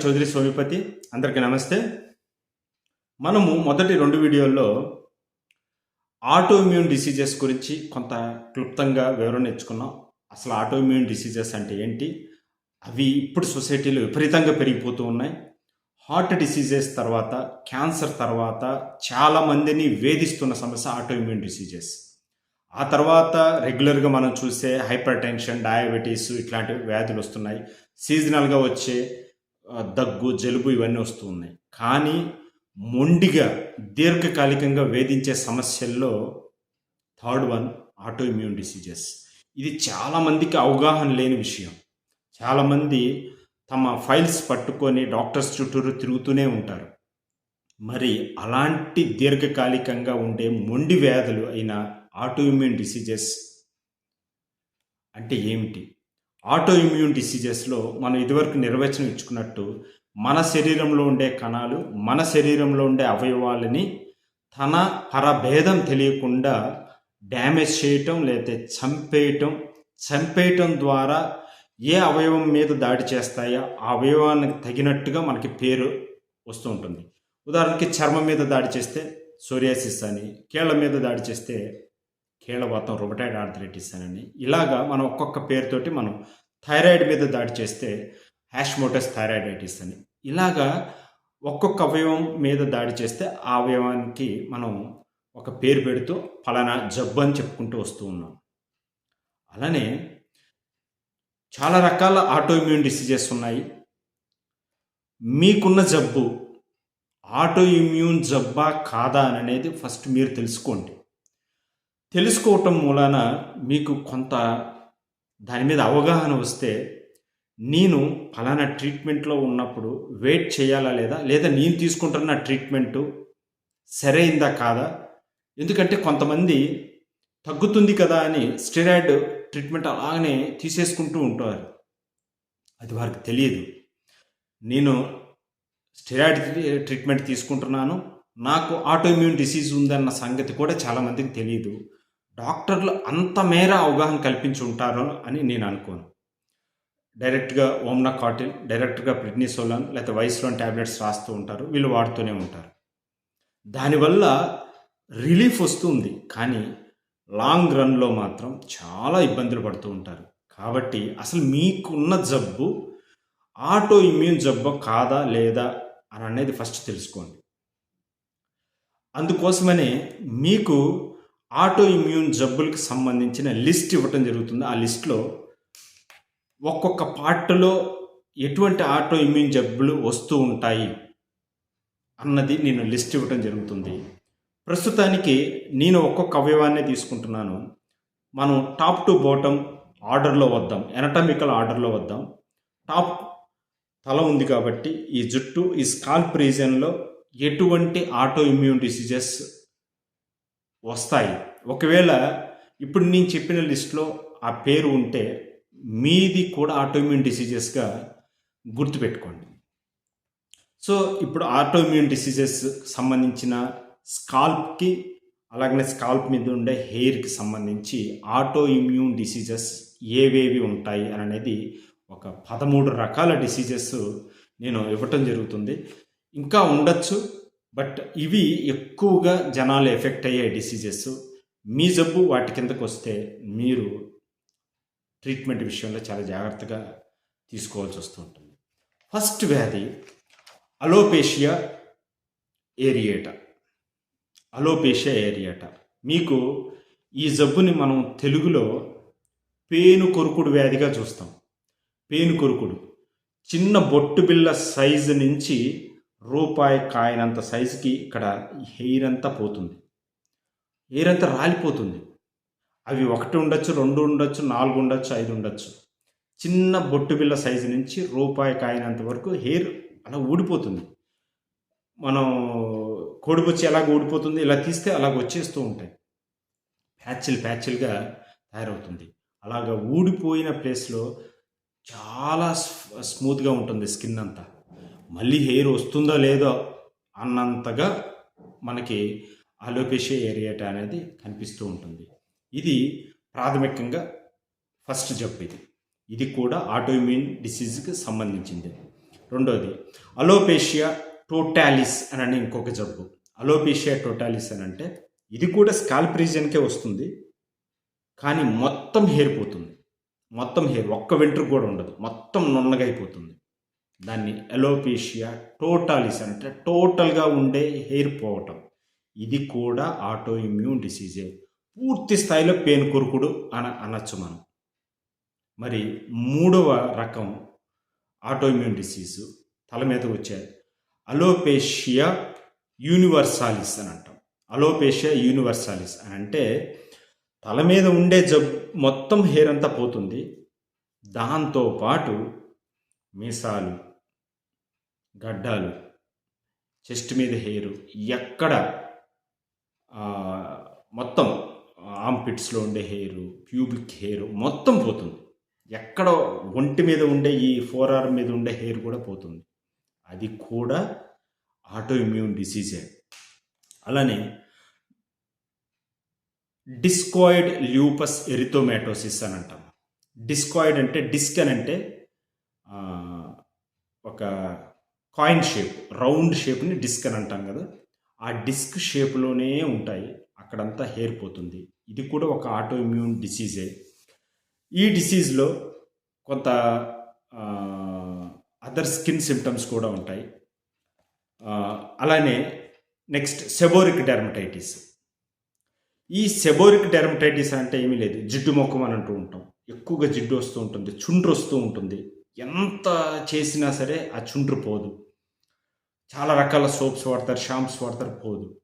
Doctor Chowdary సోమిపతి అందరికీ నమస్తే. మనము మొదటి రెండు వీడియోల్లో ఆటోమ్యూన్ డిసీజెస్ గురించి కొంత క్లుప్తంగా వివరణ నేర్చుకున్నాం. అసలు ఆటోఇమ్యూన్ డిసీజెస్ అంటే ఏంటి? అవి ఇప్పుడు సొసైటీలో విపరీతంగా పెరిగిపోతూ ఉన్నాయి. హార్ట్ డిసీజెస్ తర్వాత క్యాన్సర్ తర్వాత చాలా మందిని వేధిస్తున్న సమస్య ఆటో ఇమ్యూన్ డిసీజెస్ ఆ తర్వాత రెగ్యులర్గా మనం చూసే హైపర్ టెన్షన్ డయాబెటీస్ ఇట్లాంటి వ్యాధులు వస్తున్నాయి. సీజనల్గా వచ్చే దగ్గు జలుబు ఇవన్నీ వస్తూ ఉన్నాయి. కానీ మొండిగా దీర్ఘకాలికంగా వేధించే సమస్యల్లో third one auto immune diseases ఇది చాలామందికి అవగాహన లేని విషయం. చాలామంది తమ ఫైల్స్ పట్టుకొని డాక్టర్స్ చుట్టూరు తిరుగుతూనే ఉంటారు. మరి అలాంటి దీర్ఘకాలికంగా ఉండే మొండి వ్యాధులు అయిన ఆటో ఇమ్యూన్ డిసీజెస్ అంటే ఏమిటి? ఆటో ఇమ్యూన్ డిసీజెస్లో మనం ఇదివరకు నిర్వచనం ఇచ్చుకున్నట్టు మన శరీరంలో ఉండే కణాలు మన శరీరంలో ఉండే అవయవాలని తన పరభేదం తెలియకుండా డ్యామేజ్ చేయటం లేతే చంపేయటం చంపేయటం ద్వారా ఏ అవయవం మీద దాడి చేస్తాయో ఆ అవయవానికి తగినట్టుగా మనకి పేరు వస్తూ ఉంటుంది. ఉదాహరణకి చర్మం మీద దాడి చేస్తే సోరియాసిస్ అని కీళ్ళ మీద దాడి చేస్తే కీళ్ళవాతం రొబటైడ్ ఆర్థరైటిస్ అని ఇలాగా మనం ఒక్కొక్క పేరుతోటి మనం థైరాయిడ్ మీద దాడి చేస్తే హ్యాష్మోటస్ థైరాయిడైటిస్ అని. ఇలాగా ఒక్కొక్క అవయవం మీద దాడి చేస్తే ఆ అవయవానికి మనం ఒక పేరు పెడుతూ ఫలానా జబ్బు అని చెప్పుకుంటూ వస్తూ ఉన్నాం. అలానే చాలా రకాల ఆటో ఇమ్యూన్ డిసీజెస్ ఉన్నాయి. మీకున్న జబ్బు ఆటో ఇమ్యూన్ జబ్బా కాదా అని అనేది ఫస్ట్ మీరు తెలుసుకోండి. తెలుసుకోవటం మూలాన మీకు కొంత దాని మీద అవగాహన వస్తే నేను ఫలానా ట్రీట్మెంట్లో ఉన్నప్పుడు వెయిట్ చేయాలా లేదా? లేదా నేను తీసుకుంటున్న ట్రీట్మెంటు సరైందా కాదా? ఎందుకంటే కొంతమంది తగ్గుతుంది కదా అని స్టెరాయిడ్ ట్రీట్మెంట్ అలాగనే తీసేసుకుంటూ ఉంటారు. అది వారికి తెలియదు. నేను స్టెరాయిడ్ ట్రీట్మెంట్ తీసుకుంటున్నాను. నాకు ఆటోఇమ్యూన్ డిసీజ్ ఉందన్న సంగతి కూడా చాలామందికి తెలియదు. డాక్టర్లు అంత మేర అవగాహన కల్పించి ఉంటారు అని నేను అనుకోను. డైరెక్ట్గా ఓమ్నా కాటిల్ డైరెక్ట్గా ప్రిడ్నిసోలాన్ లేకపోతే వయసులోని ట్యాబ్లెట్స్ రాస్తూ ఉంటారు వీళ్ళు వాడుతూనే ఉంటారు. దానివల్ల రిలీఫ్ వస్తుంది కానీ లాంగ్ రన్లో మాత్రం చాలా ఇబ్బందులు పడుతూ ఉంటారు. కాబట్టి అసలు మీకున్న జబ్బు ఆటో ఇమ్యూన్ జబ్బు కాదా లేదా అని అనేది ఫస్ట్ తెలుసుకోండి. అందుకోసమనే మీకు ఆటో ఇమ్యూన్ జబ్బులకు సంబంధించిన లిస్ట్ ఇవ్వటం జరుగుతుంది. ఆ లిస్ట్లో ఒక్కొక్క పార్ట్లో ఎటువంటి ఆటో ఇమ్యూన్ జబ్బులు వస్తూ ఉంటాయి అన్నది నేను లిస్ట్ ఇవ్వటం జరుగుతుంది. ప్రస్తుతానికి నేను ఒక్కొక్క అవయవాన్ని తీసుకుంటున్నాను. మనం టాప్ టు బాటమ్ ఆర్డర్లో వద్దాం. ఎనటమికల్ ఆర్డర్లో వద్దాం. టాప్ తల ఉంది కాబట్టి ఈ జుట్టు ఈ స్కాల్ప్ రీజన్లో ఎటువంటి ఆటో ఇమ్యూన్ డిసీజెస్ వస్తాయి. ఒకవేళ ఇప్పుడు నేను చెప్పిన లిస్ట్లో ఆ పేరు ఉంటే మీది కూడా ఆటోమ్యూన్ డిసీజెస్గా గుర్తుపెట్టుకోండి. సో ఇప్పుడు ఆటోమ్యూన్ డిసీజెస్ సంబంధించిన స్కాల్ప్కి అలాగనే స్కాల్ప్ మీద ఉండే హెయిర్కి సంబంధించి ఆటో ఇమ్యూన్ డిసీజెస్ ఏవేవి ఉంటాయి అని అనేది ఒక పదమూడు రకాల డిసీజెస్ నేను ఇవ్వటం జరుగుతుంది. ఇంకా ఉండొచ్చు. బట్ ఇవి ఎక్కువగా జనాలు ఎఫెక్ట్ అయ్యే డిసీజెస్. మీ జబ్బు వాటి కిందకు వస్తే మీరు ట్రీట్మెంట్ విషయంలో చాలా జాగ్రత్తగా తీసుకోవాల్సి వస్తూ ఉంటుంది. ఫస్ట్ వ్యాధి అలోపేషియా ఏరియేటా. అలోపేషియా ఏరియాటా. మీకు ఈ జబ్బుని మనం తెలుగులో పేను కొరుకుడు వ్యాధిగా చూస్తాం. పేను కొరుకుడు. చిన్న బొట్టు బిళ్ళ సైజు నుంచి రూపాయి కాయనంత సైజుకి ఇక్కడ హెయిర్ అంతా పోతుంది. హెయిర్ అంతా రాలిపోతుంది. అవి ఒకటి ఉండొచ్చు రెండు ఉండొచ్చు నాలుగు ఉండొచ్చు ఐదు ఉండొచ్చు. చిన్న బొట్టు బిళ్ళ సైజు నుంచి రూపాయి కాయనంత వరకు హెయిర్ అలా ఊడిపోతుంది. మనం కోడిపుచ్చి ఎలాగ ఊడిపోతుంది ఇలా తీస్తే అలాగ వచ్చేస్తూ ఉంటాయి. ప్యాచిల్ ప్యాచిల్గా తయారవుతుంది. అలాగ ఊడిపోయిన ప్లేస్లో చాలా స్మూత్గా ఉంటుంది స్కిన్ అంతా. మళ్ళీ హెయిర్ వస్తుందో లేదో అన్నంతగా మనకి అలోపేషియా ఏరియాటా అనేది కనిపిస్తూ ఉంటుంది. ఇది ప్రాథమికంగా ఫస్ట్ జబ్బు ఇది. ఇది కూడా ఆటోఇమ్యూన్ డిసీజ్కి సంబంధించింది. రెండోది అలోపేషియా టోటాలిస్ అని ఇంకొక జబ్బు. అలోపేషియా టోటాలిస్ అని అంటే ఇది కూడా స్కాల్ప్ రీజన్కే వస్తుంది కానీ మొత్తం హెయిర్ పోతుంది. మొత్తం హెయిర్ ఒక్క వింటర్ కూడా ఉండదు. మొత్తం నున్నగా అయిపోతుంది. దాన్ని ఎలోపేషియా టోటాలిస్ అంటే టోటల్గా ఉండే హెయిర్ పోవటం. ఇది కూడా ఆటో ఇమ్యూన్ డిసీజే పూర్తి స్థాయిలో పేను కురుకుడు అని అనొచ్చు మనం. మరి మూడవ రకం ఆటో ఇమ్యూన్ డిసీజు తల మీద వచ్చే అలోపేషియా యూనివర్సాలిస్ అని అంటాం. అలోపేషియా యూనివర్సాలిస్ అని అంటే తల మీద ఉండే జబ్ మొత్తం హెయిర్ అంతా పోతుంది. దాంతోపాటు మీసాలు గడ్డాలు చెస్ట్ మీద హెయిర్ ఎక్కడ మొత్తం ఆంపిట్స్లో ఉండే హెయిర్ ప్యూబిక్ హెయిర్ మొత్తం పోతుంది. ఎక్కడ ఒంటి మీద ఉండే ఈ ఫోర్ ఆర్మ్ మీద ఉండే హెయిర్ కూడా పోతుంది. అది కూడా ఆటో ఇమ్యూన్ డిసీజే. అలానే డిస్కాయిడ్ ల్యూపస్ ఎరిథోమాటోసిస్ అని అంటాం. డిస్కాయిడ్ అంటే డిస్క్ అని అంటే ఒక కాయిన్ షేప్ రౌండ్ షేప్ని డిస్క్ అని అంటాం కదా. ఆ డిస్క్ షేప్లోనే ఉంటాయి. అక్కడంతా హెయిర్ పోతుంది. ఇది కూడా ఒక ఆటో ఇమ్యూన్ డిసీజే ఈ డిసీజ్లో కొంత అదర్ స్కిన్ సిమ్టమ్స్ కూడా ఉంటాయి. అలానే నెక్స్ట్ సెబోరిక్ డెర్మటైటిస్ ఈ సెబోరిక్ డెర్మటైటిస్ అంటే ఏమీ లేదు. జిడ్డు మొక్కం అని అంటూ ఉంటాం. ఎక్కువగా జిడ్డు వస్తూ ఉంటుంది. చుండ్రు వస్తూ ఉంటుంది. ఎంత చేసినా సరే ఆ చుండ్రు పోదు. చాలా రకాల సోప్స్ వాడతారు షాంప్స్ వాడతారు పోదు.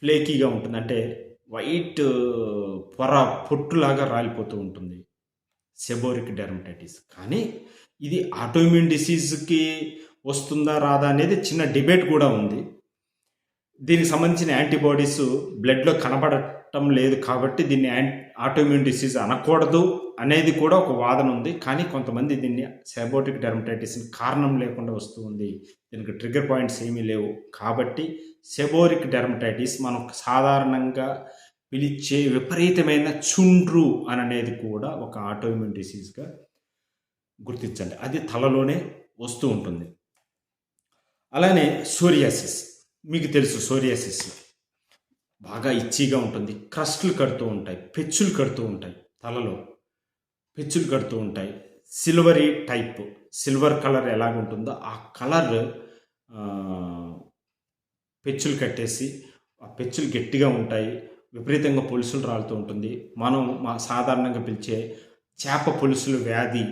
ఫ్లేకీగా ఉంటుంది. అంటే వైట్ పొర పొట్టులాగా రాలిపోతూ ఉంటుంది. Seborrheic dermatitis. కానీ ఇది ఆటోమ్యూన్ డిసీజ్కి వస్తుందా రాదా అనేది చిన్న డిబేట్ కూడా ఉంది. దీనికి సంబంధించిన యాంటీబాడీస్ బ్లడ్లో కనబడ చట్టం లేదు కాబట్టి దీన్ని ఆటోమ్యూన్ డిసీజ్ అనకూడదు అనేది కూడా ఒక వాదన ఉంది. కానీ కొంతమంది దీన్ని సెబోటిక్ డెర్మటైటిస్ కారణం లేకుండా వస్తూ ఉంది. దీనికి ట్రిగర్ పాయింట్స్ ఏమీ లేవు. కాబట్టి సెబోరిక్ డెర్మటైటిస్ మనం సాధారణంగా పిలిచే విపరీతమైన చుండ్రు అని అనేది కూడా ఒక ఆటోఇమ్యూన్ డిసీజ్గా గుర్తించండి. అది తలలోనే వస్తూ ఉంటుంది. అలానే సోరియాసిస్ మీకు తెలుసు సోరియాసిస్ బాగా ఇచ్చిగా ఉంటుంది. క్రస్ట్లు కడుతూ ఉంటాయి. పెచ్చులు కడుతూ ఉంటాయి తలలో. పెచ్చులు కడుతూ ఉంటాయి. Silvery type. సిల్వర్ కలర్ ఎలాగుంటుందో ఆ కలర్ పెచ్చులు కట్టేసి ఆ పెచ్చులు గట్టిగా ఉంటాయి. విపరీతంగా పొలుసులు రాలుతూ ఉంటుంది. మనం మా సాధారణంగా పిలిచే చేప పొలుసులు వ్యాధి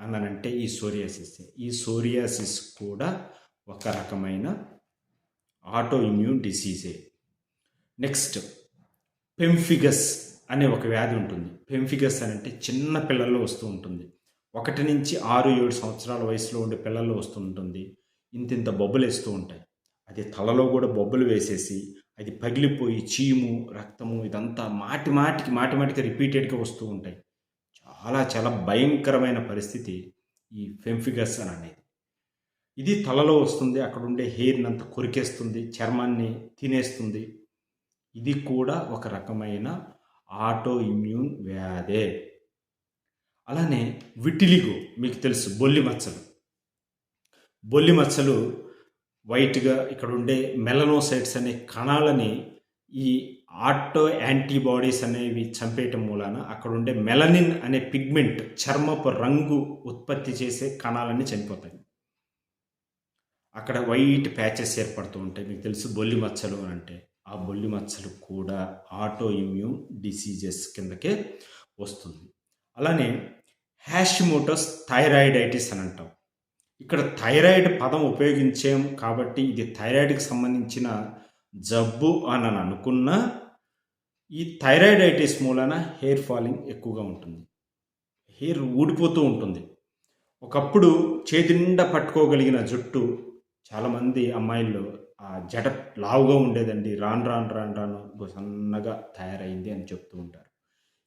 అన్నానంటే ఈ సోరియాసిస్. ఈ సోరియాసిస్ కూడా ఒక రకమైన ఆటో ఇమ్యూన్ డిసీజే నెక్స్ట్ పెంఫిగస్ అనే ఒక వ్యాధి ఉంటుంది. పెంఫిగస్ అని అంటే చిన్న పిల్లల్లో వస్తూ ఉంటుంది. ఒకటి నుంచి ఆరు ఏడు సంవత్సరాల వయసులో ఉండే పిల్లల్లో వస్తూ ఉంటుంది. ఇంత ఇంత బొబ్బలు వేస్తూ ఉంటాయి. అది తలలో కూడా బొబ్బలు వేసేసి అది పగిలిపోయి చీము రక్తము ఇదంతా మాటి మాటికి మాటి మాటికి రిపీటెడ్గా వస్తూ ఉంటాయి. చాలా చాలా భయంకరమైన పరిస్థితి ఈ ఫెంఫిగస్ అని అనేది. ఇది తలలో వస్తుంది అక్కడ ఉండే హెయిర్ని అంతా కొరికేస్తుంది చర్మాన్ని తినేస్తుంది. ఇది కూడా ఒక రకమైన ఆటో ఇమ్యూన్ వ్యాధే. అలానే విటిలిగో మీకు తెలుసు బొల్లి మచ్చలు. బొల్లి మచ్చలు వైట్గా ఇక్కడ ఉండే మెలనోసైట్స్ అనే కణాలని ఈ ఆటో యాంటీబాడీస్ అనేవి చంపేయటం మూలాన అక్కడ ఉండే మెలనిన్ అనే పిగ్మెంట్ చర్మపు రంగు ఉత్పత్తి చేసే కణాలన్నీ చనిపోతాయి. అక్కడ వైట్ ప్యాచెస్ ఏర్పడుతూ ఉంటాయి. మీకు తెలుసు బొల్లి మచ్చలు అని అంటే. ఆ బొల్లి మచ్చలు కూడా ఆటో ఇమ్యూన్ డిసీజెస్ కిందకే వస్తుంది. అలానే హ్యాషిమోటోస్ థైరాయిడైటిస్ అని అంటాం. ఇక్కడ థైరాయిడ్ పదం ఉపయోగించాం కాబట్టి ఇది థైరాయిడ్కి సంబంధించిన జబ్బు అని అనుకున్నా ఈ థైరాయిడైటిస్ మూలన హెయిర్ ఫాలింగ్ ఎక్కువగా ఉంటుంది. హెయిర్ ఊడిపోతూ ఉంటుంది. ఒకప్పుడు చేతి నిండా పట్టుకోగలిగిన జుట్టు చాలామంది అమ్మాయిల్లో జడ లావుగా ఉండేదండి. రాను రాను రాను రాను సన్నగా తయారైంది అని చెప్తూ ఉంటారు.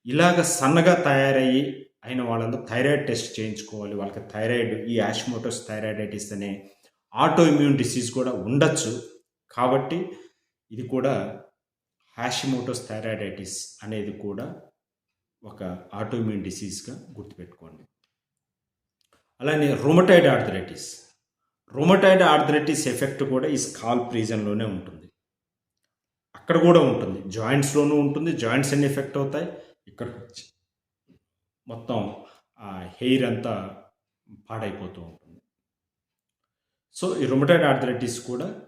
ఇలాగ సన్నగా తయారయ్యి అయిన వాళ్ళందరూ థైరాయిడ్ టెస్ట్ చేయించుకోవాలి. వాళ్ళకి థైరాయిడ్ ఈ యాష్మోటోస్ థైరాయిడైటిస్ అనే ఆటో ఇమ్యూన్ డిసీజ్ కూడా ఉండొచ్చు. కాబట్టి ఇది కూడా హ్యాషిమోటోస్ థైరాయిడైటిస్ అనేది కూడా ఒక ఆటో ఇమ్యూన్ డిసీజ్గా గుర్తుపెట్టుకోండి. అలానే rheumatoid arthritis. Rheumatoid arthritis effect కూడా ఈ స్కాల్ప్ రీజన్లోనే ఉంటుంది. అక్కడ కూడా ఉంటుంది. జాయింట్స్లోనూ ఉంటుంది. జాయింట్స్ అన్ని ఎఫెక్ట్ అవుతాయి? ఇక్కడ వచ్చి మొత్తం ఆ హెయిర్ అంతా పాడైపోతూ ఉంటుంది. సో ఈ రొమటైడ్ ఆర్థరైటిస్ కూడా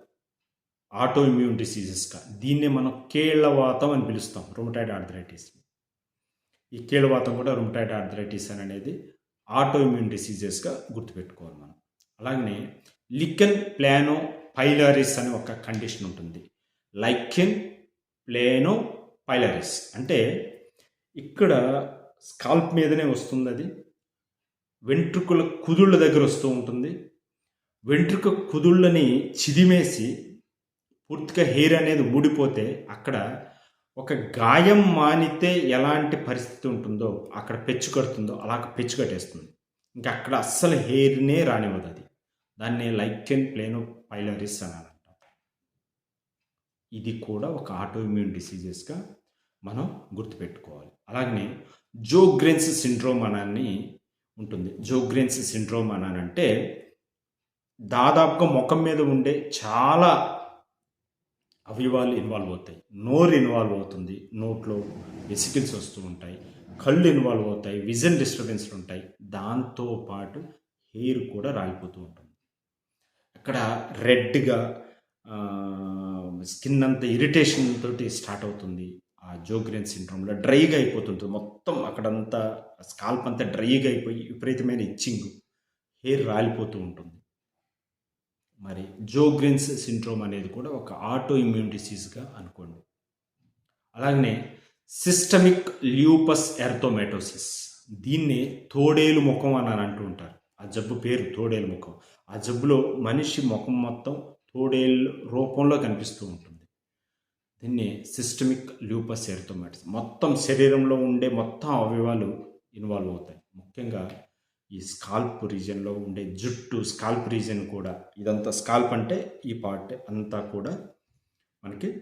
ఆటో ఇమ్యూన్ డిసీజెస్గా దీన్నే మనం కేళ్ళవాతం అని పిలుస్తాం రొమటైడ్ ఆర్థరైటిస్ ఈ కేళ్ళవాతం కూడా రుమటైడ్ ఆర్థరైటిస్ అని అనేది ఆటో ఇమ్యూన్ డిసీజెస్గా గుర్తుపెట్టుకోవాలి మనం. అలాగనే లికెన్ ప్లానో పైలారిస్ అనే ఒక కండిషన్ ఉంటుంది. లైకెన్ ప్లేనో పైలారిస్ అంటే ఇక్కడ స్కాల్ప్ మీదనే వస్తుంది అది. వెంట్రుకల కుదుళ్ళ దగ్గర వస్తూ ఉంటుంది. వెంట్రుక కుదుళ్ళని చిదిమేసి పూర్తిగా హెయిర్ అనేది ఊడిపోతే అక్కడ ఒక గాయం మానితే ఎలాంటి పరిస్థితి ఉంటుందో అక్కడ పెచ్చు కడుతుందో అలా పెచ్చు కట్టేస్తుంది. ఇంకా అక్కడ అస్సలు హెయిర్నే రానివ్వదు అది. దాన్ని లైకెన్ ప్లేనో పైలరిస్ అని అంటాం ఇది కూడా ఒక ఆటో ఇమ్యూన్ డిసీజెస్గా మనం గుర్తుపెట్టుకోవాలి. అలాగనే జోగ్రెన్స్ సిండ్రోమ్ అనని ఉంటుంది. జోగ్రెన్స్ సిండ్రోమ్ అనంటే దాదాపుగా ముఖం మీద ఉండే చాలా అవయవాలు ఇన్వాల్వ్ అవుతాయి. నోరు ఇన్వాల్వ్ అవుతుంది. నోట్లో వెసికిల్స్ వస్తూ ఉంటాయి. కళ్ళు ఇన్వాల్వ్ అవుతాయి. విజన్ డిస్టర్బెన్స్లు ఉంటాయి. దాంతో పాటు హెయిర్ కూడా రాలిపోతూ ఉంటుంది. అక్కడ రెడ్గా స్కిన్ అంతా ఇరిటేషన్ తోటి స్టార్ట్ అవుతుంది ఆ జోగ్రెన్ సిండ్రోమ్లో డ్రైగా అయిపోతుంటుంది. మొత్తం అక్కడంతా స్కాల్ప్ అంతా డ్రైగా అయిపోయి విపరీతమైన ఇచ్చింగ్ హెయిర్ రాలిపోతూ ఉంటుంది. మరి జోగ్రెన్స్ సిండ్రోమ్ అనేది కూడా ఒక ఆటో ఇమ్యూన్ డిసీజ్గా అనుకోండి. అలాగనే సిస్టమిక్ ల్యూపస్ ఎర్థోమెటోసిస్ దీన్నే తోడేలు ముఖం అని అని అంటూ ఉంటారు. ఆ జబ్బు పేరు తోడేలు ముఖం. ఆ జబ్బులో మనిషి ముఖం మొత్తం తోడేలు రూపంలో కనిపిస్తూ ఉంటుంది. దీన్ని సిస్టమిక్ ల్యూపస్ ఎర్థోమెటోసిస్ మొత్తం శరీరంలో ఉండే మొత్తం అవయవాలు ఇన్వాల్వ్ అవుతాయి. ముఖ్యంగా ఈ స్కాల్ప్ రీజన్లో ఉండే జుట్టు స్కాల్ప్ రీజన్ కూడా. ఇదంతా స్కాల్ప్ అంటే ఈ పార్ట్ అంతా కూడా మనకి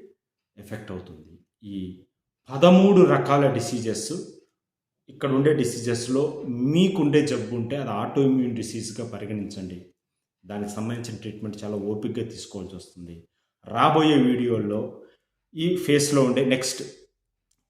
ఎఫెక్ట్ అవుతుంది. ఈ పదమూడు రకాల డిసీజెస్ ఇక్కడ ఉండే డిసీజెస్లో మీకుండే జబ్బు ఉంటే అది ఆటోఇమ్యూన్ డిసీజ్గా పరిగణించండి. దానికి సంబంధించిన ట్రీట్మెంట్ చాలా ఓపికగా తీసుకోవాల్సి వస్తుంది. రాబోయే వీడియోల్లో ఈ ఫేస్లో ఉండే నెక్స్ట్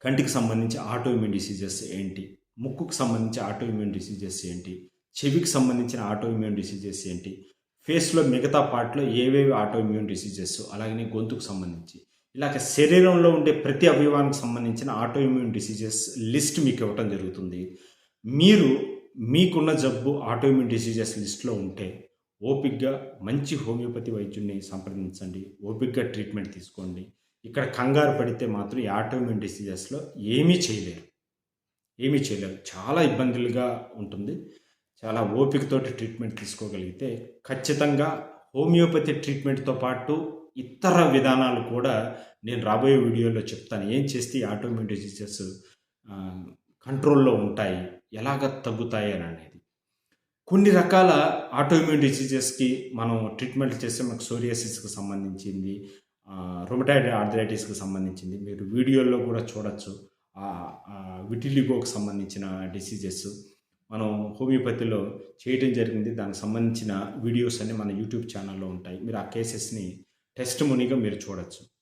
కంటికి సంబంధించి ఆటోఇమ్యూన్ డిసీజెస్ ఏంటి? ముక్కుకు సంబంధించి ఆటోఇమ్యూన్ డిసీజెస్ ఏంటి? చెవికి సంబంధించిన ఆటోఇమ్యూన్ డిసీజెస్ ఏంటి? ఫేస్లో మిగతా పార్ట్లో ఏవేవి ఆటోఇమ్యూన్ డిసీజెస్ అలాగే గొంతుకు సంబంధించి. ఇలాగ శరీరంలో ఉండే ప్రతి అవయవానికి సంబంధించిన ఆటోఇమ్యూన్ డిసీజెస్ లిస్ట్ మీకు ఇవ్వటం జరుగుతుంది. మీరు మీకున్న జబ్బు ఆటోఇమ్యూన్ డిసీజెస్ లిస్ట్లో ఉంటే ఓపిక్గా మంచి హోమియోపతి వైద్యుడిని సంప్రదించండి. ఓపిక్గా ట్రీట్మెంట్ తీసుకోండి. ఇక్కడ కంగారు పడితే మాత్రం ఈ ఆటో డిసీజెస్లో ఏమీ చేయలేరు. ఏమీ చేయలేరు. చాలా ఇబ్బందులుగా ఉంటుంది. చాలా ఓపికతోటి ట్రీట్మెంట్ తీసుకోగలిగితే ఖచ్చితంగా హోమియోపతి ట్రీట్మెంట్తో పాటు ఇతర విధానాలు కూడా నేను రాబోయే వీడియోలో చెప్తాను. ఏం చేస్తే ఆటోమేటిక్ డిసీజెస్ కంట్రోల్లో ఉంటాయి? ఎలాగ తగ్గుతాయి అని అనేది. కొన్ని రకాల ఆటోమ్యూన్ డిసీజెస్కి మనం ట్రీట్మెంట్ చేస్తే మనకు సోరియాసిస్కి సంబంధించింది రొమటైడ్ ఆర్థరైటిస్కి సంబంధించింది. మీరు వీడియోల్లో కూడా చూడొచ్చు. విటిలిగోకి సంబంధించిన డిసీజెస్ మనం హోమియోపతిలో చేయడం జరిగింది. దానికి సంబంధించిన వీడియోస్ అన్నీ మన యూట్యూబ్ ఛానల్లో ఉంటాయి. మీరు ఆ కేసెస్ని టెస్ట్ మునిగా మీరు చూడొచ్చు.